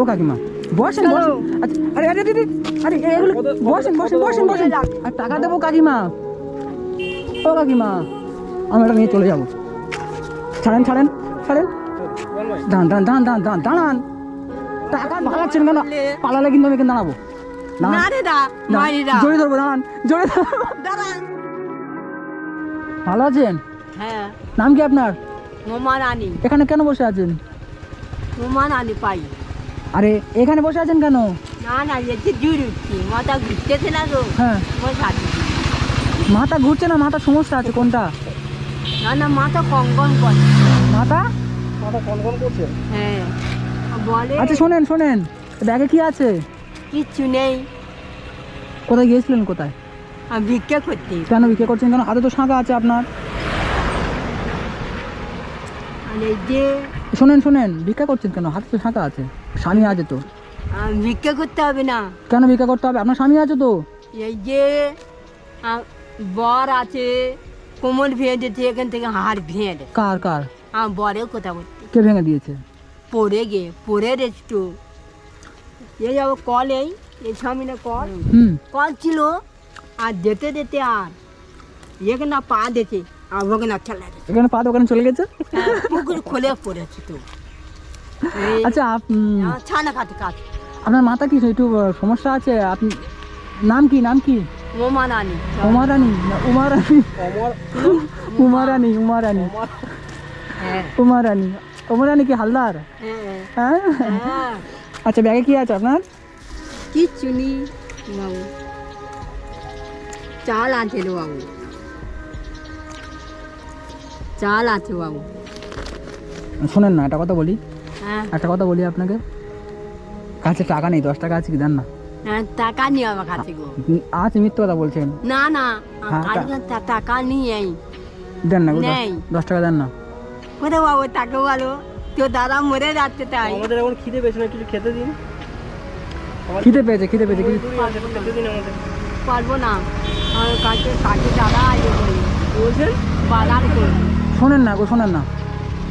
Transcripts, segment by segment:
ও কাকিমা বসেন বসেন। আচ্ছা, আরে আরে দিদি আরে এগুলো বসেন বসেন বসেন বসেন। আর টাকা দেবো কাকিমা। ও কাকিমা আমি এটা নিয়ে চলে যাব। ছাড়েন ছাড়েন ছাড়েন। দাঁড়ান দাঁড়ান দাঁড়ান দাঁড়ান দাঁড়ান দাঁড়ান। টাকা কেন? পালালে কিন্তু আমি দাঁড়াবো। ধরবো দাঁড়ান ভালো আছেন? হ্যাঁ। নাম কি আপনার? রানী এখানে কেন বসে আছেন? রানী পাই। আরে এখানে বসে আছেন কেন? না না এতে জুড় উঠছি। মাথা ঘুরতেছে না তো। হ্যাঁ। বসে আছি মাথা ঘুরছে না? মাথা সমস্যা আছে কোনটা? না না মাথা কঙ্কন করে। মাথা? হ্যাঁ। বলে আচ্ছা শোনেন শোনেন। ব্যাগে কি আছে? কিচ্ছু নেই। কোথায় গিয়েছিলেন কোথায়? আমি ভিক্ষা করতে। কেন বিক্রি করছেন? কেন? হাতে তো শাঁখা আছে আপনার। শোনেন শোনেন ভিক্ষা করছেন কেন? হাতে তো শাঁখা আছে। স্বামী আছে তো। ভিক্ষা করতে হবে না। কেন ভিক্ষা করতে হবে? আপনার স্বামী আছে তো? এই যে বর আছে কোমর ভেঙে দিচ্ছে এখান থেকে হাড় ভেঙে দেয়। কার কার? আমার বরেও কথা বলতে কে ভেঙে দিয়েছে? পড়ে গে পড়ে একটু। এই যাব কল এই এই সামনে কল? কল ছিল আর যেতে যেতে আর এখানে পা দিয়েছে। ওখানে ঠেলা দিয়েছে এখানে পা দোকানে চলে গেছে? হ্যাঁ, পুকুর খুলে পড়েছে তো। আচ্ছা উম, ছানা কাটে আপনার মাথা কি একটু সমস্যা আছে? আপনি নাম কি নাম কি? মোমা নানি উমারানি না উমারানি উমারানি উমারানি হ্যাঁ। উমারানি উমারানি কি হালদার? হ্যাঁ। হ্যাঁ? আচ্ছা ব্যাগে কি আছে আপনার? নেই। বাবু চাল আছে বাবু। চাল আছে বাবু। শোনেন না একটা কথা বলি। হ্যাঁ। একটা কথা বলি আপনাকে। কাছে টাকা নেই দশ টাকা আছে কি দেন না? হ্যাঁ টাকা নিয়ে আমার কাছে গো। মিথ্যে কথা বলছেন। না না হ্যাঁ, টাকা নিয়ে দেন না দশ- টাকা দেন না। কোথায় বাবু টাকা বলো। কেউ দাদা মরে যাচ্ছে তাই। আমাদের এখন খিদে পেয়েছে না কিছু খেতে দিন। খিদে পেয়েছে খিদে পেয়েছে খিদে- খেতে দিন আমাদের। পারব না। আমার কাছে কাছে দাদা আগে বলি। বলছেন? বাজার করব শোনেন না গো শোনেন না।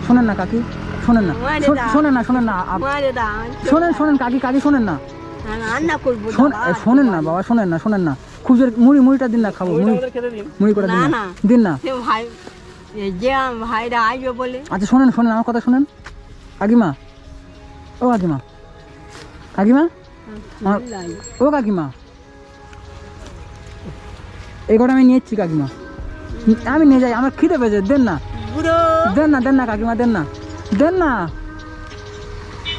শোনেন না কাকি শোনেন না। শোনেন না শোনেন না আপ- শোনেন শোনেন কাকি কাকি শোনেন না। হ্যাঁ, শোনেন না বাবা শোনেন না শোনেন না। খুব জোরে মুড়ি মুড়িটা দিন না খাব মুড়ি করে দিন না। দিন না। ভাইরা আসবে বলে। আচ্ছা শোনেন শোনেন আমার কথা শোনেন। কাকিমা ও কাকিমা। কাকিমা? ও কাকিমা। এই কটা আমি নিয়েছি কাকিমা। আমি নিয়ে যাই আমার খিদে পেয়েছে দেন না। দেন না দেন না কাকিমা দেন না। দেন না।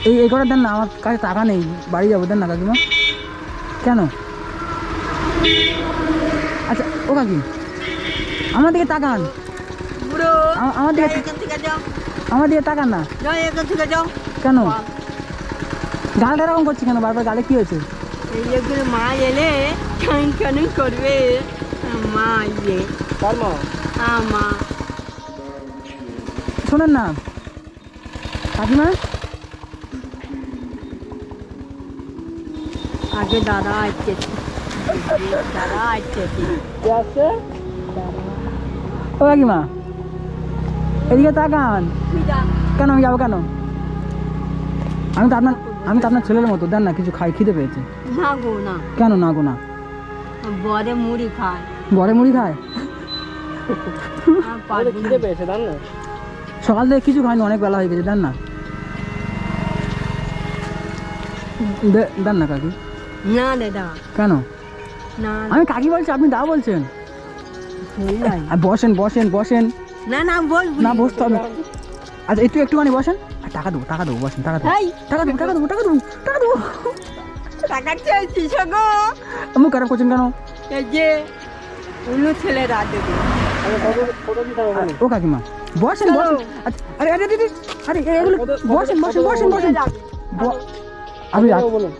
এই এই কটা দেন না আমার কাছে টাকা নেই। বাড়ি যাব দেন না কাকিমা। কেন? আচ্ছা ও কাকি আমার দিকে তাকান বুড়ো আমার দিকে যাও। আমার দিকে তাকান না। যাও এখান যাও। কেন? গালটা এরকম করছি কেন? বারবার গালে কি হয়েছে? এই মা এলে করবে। মা ইয়ে কার মা? মা। শোনেন না। কাকিমা? আগে দাদা আসতেছে দাদা আসছে ও কাকিমা এদিকে তাকান। কেন আমি যাব কেন? আমি তো আপনার আমি তো আপনার ছেলের মতো দেন না কিছু খাই খিদে পেয়েছে। না গো না। কেন না গো না? বরে মুড়ি খায়। ঘরে মুড়ি খায়? খিদে পেয়েছে জান? না সকাল থেকে কিছু খাইনি অনেক বেলা হয়ে গেছে দেন না। দেন না কাকি। না দাদা কেন? আমি কাকি বলছি আপনি দা বলছেন। আর বসেন বসেন বসেন। না না বলবি না বসতে হবে। আচ্ছা একটু একটুখানি বসেন। আর টাকা দেবো টাকা দেবো বসেন টাকা দেবো। টাকা দেবো টাকা দেবো টাকা দেবো টাকা দেবো। টাকা চেয়েছিস গো মুখ খারাপ করছেন কেন? এই যে উলু ছেলেরা দেবে? ও কাকিমা বসেন বসেন। আরে আরে দিদি আরে এগুলো বসেন বসেন বসেন বসেন। আমি বলুন।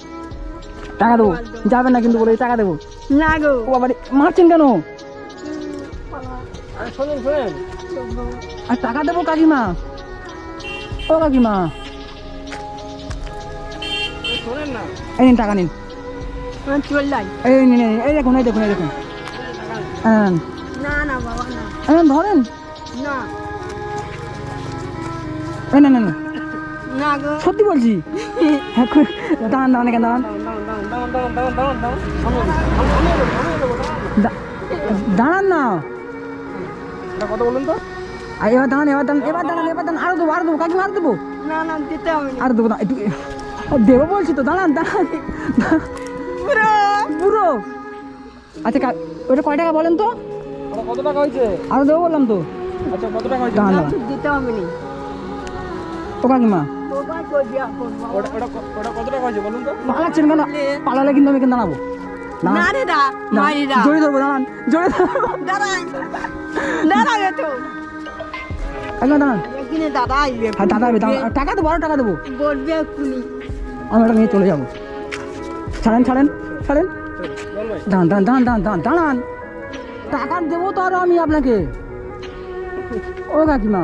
টাকা দেবো। যাবেন না কিন্তু বলে টাকা দেবো। না গো। ও বাবা মারছেন কেন? আরে শোনেন শোনেন। আর টাকা দেবো কাকিমা। ও কাকিমা। শোনেন না। এই নিন টাকা নিন। এই নিন এই নিন, এই দেখুন এই দেখুন এই দেখুন। হ্যাঁ। না না বাবা না। এই ধরেন। না। না না না। না গো। সত্যি বলছি? হ্যাঁ, দাঁড়ান দাঁড়ান এখানে দাঁড়ান। দাঁড়ান না। এটা কত বলুন তো আর এবার দাঁড়ান এবার দাঁড়ান এবার দাঁড়ান এবার দাঁড়ান। আরও দেবো আরও দেবো কাকিমা আরও দেবো। না না দিতে হবে আর দেবো না একটু দেবো বলছি তো দাঁড়ান দাঁড়ান। পুরো পুরো আচ্ছা কা- ওটা কয় টাকা বলেন তো? কত টাকা হয়েছে? আরও দেবো বললাম তো। আচ্ছা কত টাকা হয়েছে? দিতে হবে না। ও কাকিমা। ওটা ওটা ওটা পালাচ্ছেন কেন পালালে কিন্তু আমি এখানে দাঁড়াবো জড়িয়ে ধরবো দাঁড়ান জড়িয়ে ধরবো। হ্যাঁ টাকা দেবো আরও টাকা দেবো। আমি এটা নিয়ে চলে যাব। ছাড়েন ছাড়েন ছাড়েন। দাঁড়ান দাঁড়ান দাঁড়ান দাঁড়ান দাঁড়ান দাঁড়ান। টাকা দেবো তো আরও আমি আপনাকে। ও কাকিমা।